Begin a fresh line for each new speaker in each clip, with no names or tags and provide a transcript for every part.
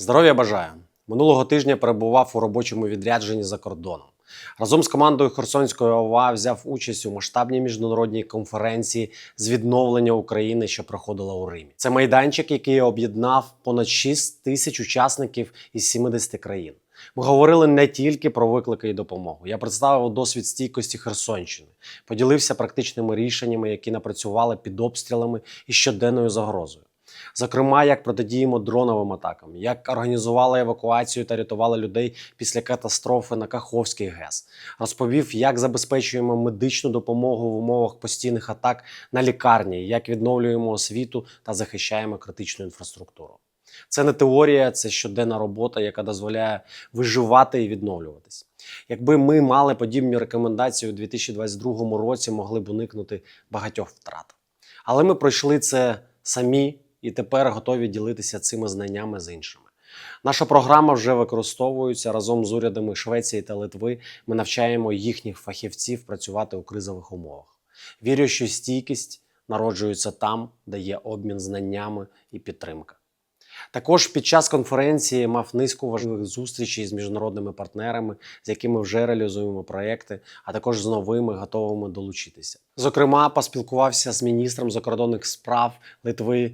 Здоров'я бажаю! Минулого тижня перебував у робочому відрядженні за кордоном. Разом з командою Херсонської ОВА взяв участь у масштабній міжнародній конференції з відновлення України, що проходила у Римі. Це майданчик, який об'єднав понад 6 тисяч учасників із 70 країн. Ми говорили не тільки про виклики і допомогу. Я представив досвід стійкості Херсонщини, поділився практичними рішеннями, які напрацювали під обстрілами і щоденною загрозою. Зокрема, як протидіємо дроновим атакам, як організували евакуацію та рятували людей після катастрофи на Каховський ГЕС. Розповів, як забезпечуємо медичну допомогу в умовах постійних атак на лікарні, як відновлюємо освіту та захищаємо критичну інфраструктуру. Це не теорія, це щоденна робота, яка дозволяє виживати і відновлюватись. Якби ми мали подібні рекомендації у 2022 році, могли б уникнути багатьох втрат. Але ми пройшли це самі і тепер готові ділитися цими знаннями з іншими. Наша програма вже використовується разом з урядами Швеції та Литви. Ми навчаємо їхніх фахівців працювати у кризових умовах. Вірю, що стійкість народжується там, де є обмін знаннями і підтримка. Також під час конференції мав низку важливих зустрічей з міжнародними партнерами, з якими вже реалізуємо проекти, а також з новими готовими долучитися. Зокрема, поспілкувався з міністром закордонних справ Литви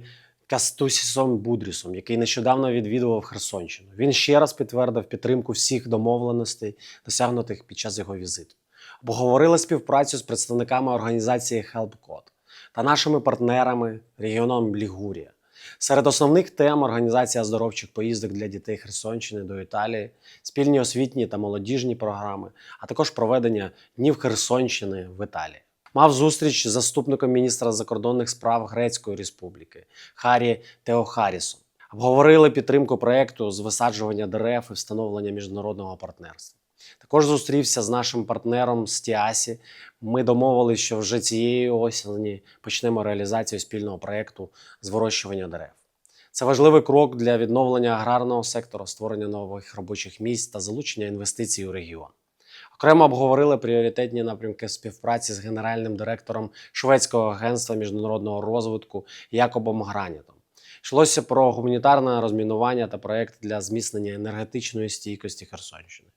Кастусісом Будрісом, який нещодавно відвідував Херсонщину. Він ще раз підтвердив підтримку всіх домовленостей, досягнутих під час його візиту. Обговорили співпрацю з представниками організації HelpCode та нашими партнерами регіоном Лігурія. Серед основних тем організація оздоровчих поїздок для дітей Херсонщини до Італії, спільні освітні та молодіжні програми, а також проведення днів Херсонщини в Італії. Мав зустріч з заступником міністра закордонних справ Грецької Республіки Харі Теохарісом. Обговорили підтримку проекту з висаджування дерев і встановлення міжнародного партнерства. Також зустрівся з нашим партнером з Тіасі. Ми домовилися, що вже цієї осені почнемо реалізацію спільного проекту з вирощування дерев. Це важливий крок для відновлення аграрного сектору, створення нових робочих місць та залучення інвестицій у регіон. Окремо обговорили пріоритетні напрямки співпраці з генеральним директором Шведського агентства міжнародного розвитку Якобом Гранітом. Йшлося про гуманітарне розмінування та проект для зміцнення енергетичної стійкості Херсонщини.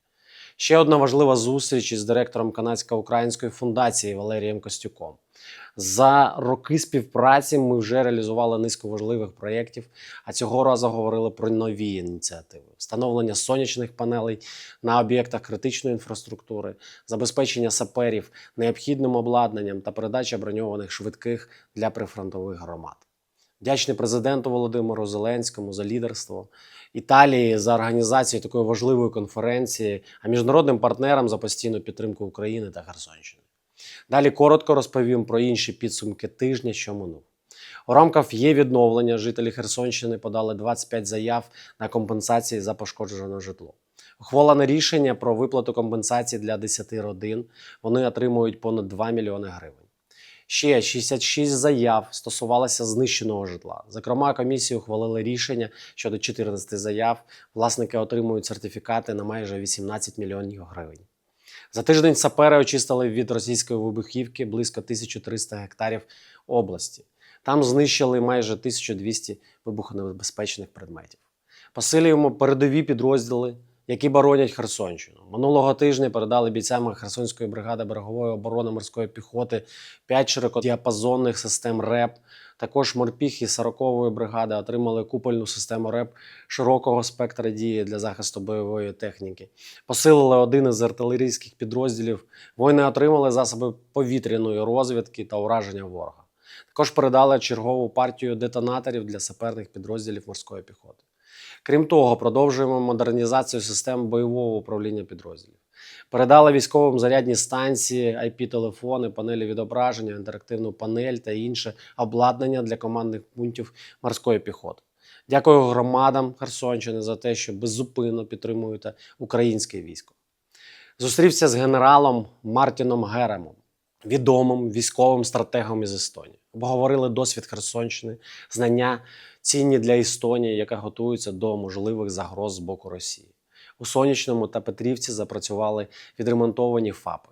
Ще одна важлива зустріч із директором канадсько-української фундації Валерієм Костюком. За роки співпраці ми вже реалізували низку важливих проєктів, а цього разу говорили про нові ініціативи: встановлення сонячних панелей на об'єктах критичної інфраструктури, забезпечення саперів необхідним обладнанням та передача броньованих швидких для прифронтових громад. Вдячний президенту Володимиру Зеленському за лідерство, Італії за організацію такої важливої конференції, а міжнародним партнерам за постійну підтримку України та Херсонщини. Далі коротко розповім про інші підсумки тижня, що минув. У рамках є відновлення жителі Херсонщини подали 25 заяв на компенсації за пошкоджене житло. Ухвалене рішення про виплату компенсації для 10 родин. Вони отримують понад 2 мільйони гривень. Ще 66 заяв стосувалося знищеного житла. Зокрема, комісії ухвалили рішення щодо 14 заяв. Власники отримують сертифікати на майже 18 мільйонів гривень. За тиждень сапери очистили від російської вибухівки близько 1300 гектарів області. Там знищили майже 1200 вибухонебезпечних предметів. Посилюємо передові підрозділи, які боронять Херсонщину. Минулого тижня передали бійцям Херсонської бригади берегової оборони морської піхоти 5 широкодіапазонних систем РЕП. Також морпіхи 40-ї бригади отримали купольну систему РЕП широкого спектра дії для захисту бойової техніки. Посилили один із артилерійських підрозділів. Воїни отримали засоби повітряної розвідки та ураження ворога. Також передали чергову партію детонаторів для саперних підрозділів морської піхоти. Крім того, продовжуємо модернізацію систем бойового управління підрозділів. Передали військовим зарядні станції, IP-телефони, панелі відображення, інтерактивну панель та інше обладнання для командних пунктів морської піхоти. Дякую громадам Херсонщини за те, що беззупинно підтримуєте українське військо. Зустрівся з генералом Мартіном Геремом, відомим військовим стратегом із Естонії. Обговорили досвід Херсонщини, знання цінні для Естонії, яка готується до можливих загроз з боку Росії. У сонячному та Петрівці запрацювали відремонтовані ФАПи.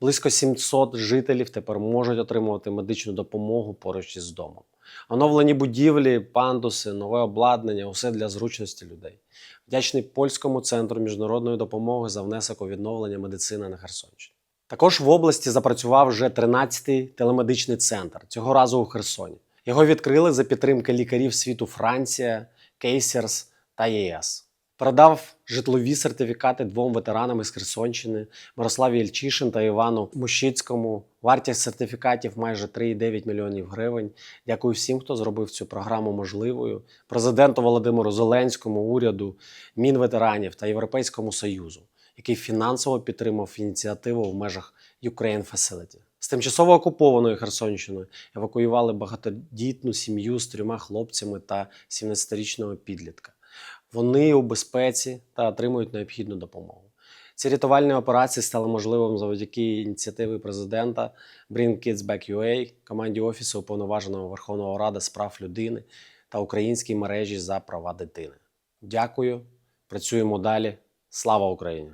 Близько 700 жителів тепер можуть отримувати медичну допомогу поруч із домом. Оновлені будівлі, пандуси, нове обладнання усе для зручності людей. Вдячний польському центру міжнародної допомоги за внесок у відновлення медицини на Херсонщині. Також в області запрацював вже 13-й телемедичний центр, цього разу у Херсоні. Його відкрили за підтримки лікарів світу Франція, Кейсерс та ЄС. Передав житлові сертифікати двом ветеранам із Херсонщини Мирославі Ільчишин та Івану Мущицькому. Вартість сертифікатів майже 3,9 мільйонів гривень. Дякую всім, хто зробив цю програму можливою. Президенту Володимиру Зеленському, уряду, Мінветеранів та Європейському Союзу, який фінансово підтримав ініціативу в межах Ukraine Facility. З тимчасово окупованої Херсонщини евакуювали багатодітну сім'ю з трьома хлопцями та 17-річного підлітка. Вони у безпеці та отримують необхідну допомогу. Ці рятувальні операції стали можливим завдяки ініціативі президента Bring Kids Back UA, команді Офісу Уповноваженого Верховного Ради з прав людини та українській мережі за права дитини. Дякую, працюємо далі. Слава Україні!